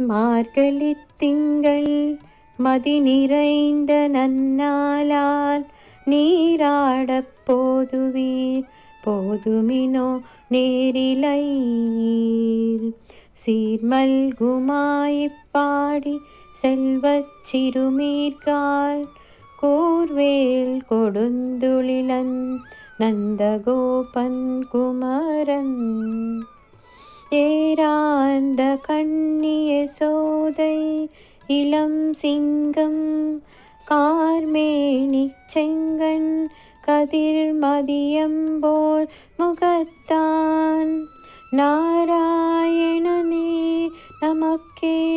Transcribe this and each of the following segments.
மார்கழி திங்கள் மதி நிறைந்த நன்னாலால் நீராடப் போதுவீர் போதுமினோ நேரிலையீர். சீர்மல்குமாயிப் பாடி செல்வச் சிறுமீர்கால் கூர்வேல் கொடுந்துளிலன் நந்தகோபன் குமரன். ஏராந்த கண் இளம் சிங்கம் கார்மேனி செங்கன் கதிர் மதியம்போல் முகத்தான். நாராயணனே நமக்கே.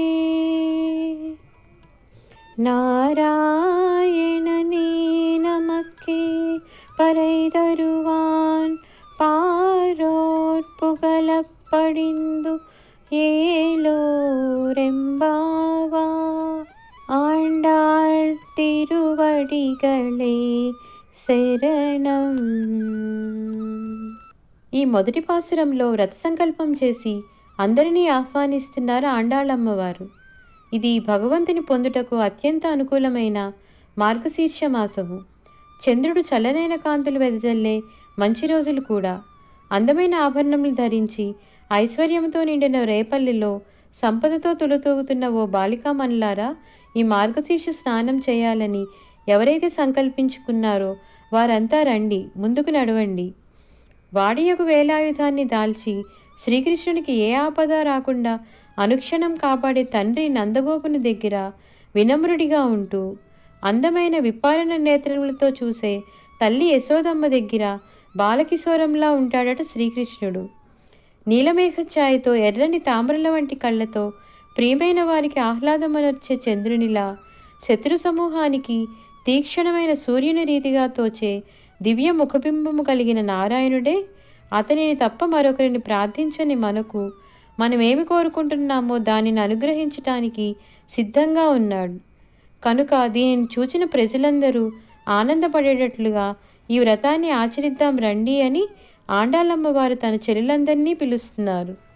நாராயணனே நமக்கே. பறை தருவான் பாரோர் புகழப்படிந்து ஏலோரெம்பான். ஆண்டாள் తిరువడిగళే శరణం ఈ మొదటి పాసురంలో వ్రత సంకల్పం చేసి అందరినీ ఆహ్వానిస్తున్నారు ఆండాళమ్మవారు ఇది భగవంతుని పొందుటకు అత్యంత అనుకూలమైన మార్గశీర్ష మాసము చంద్రుడు చల్లనైన కాంతులు వెదజల్లే మంచి రోజులు కూడా అందమైన ఆభరణములు ధరించి ఐశ్వర్యంతో నిండిన రేపల్లిలో సంపదతో తులుతూగుతున్న ఓ బాలికామణులారా ఈ మార్గశీర్ష స్నానం చేయాలని ఎవరైతే సంకల్పించుకున్నారో వారంతా రండి ముందుకు నడవండి. వాడి యొక్క వేలాయుధాన్ని దాల్చి శ్రీకృష్ణునికి ఏ ఆపద రాకుండా అనుక్షణం కాపాడే తండ్రి నందగోపుని దగ్గర వినమ్రుడిగా ఉంటూ అందమైన విప్పారణ నేత్రములతో చూసే తల్లి యశోదమ్మ దగ్గర బాలకిశోరంలా ఉంటాడట శ్రీకృష్ణుడు. నీలమేఘ ఛాయతో ఎర్రని తామరల వంటి కళ్ళతో ప్రియమైన వారికి ఆహ్లాదమనర్చే చంద్రునిలా శత్రు సమూహానికి తీక్షణమైన సూర్యుని రీతిగా తోచే దివ్య ముఖబింబము కలిగిన నారాయణుడే అతనిని తప్ప మరొకరిని ప్రార్థించని మనకు మనమేమి కోరుకుంటున్నామో దానిని అనుగ్రహించటానికి సిద్ధంగా ఉన్నాడు. కనుక దీనిని చూచిన ప్రజలందరూ ఆనందపడేటట్లుగా ఈ వ్రతాన్ని ఆచరిద్దాం రండి అని ఆండాలమ్మవారు తన చెల్లెలందరినీ పిలుస్తున్నారు.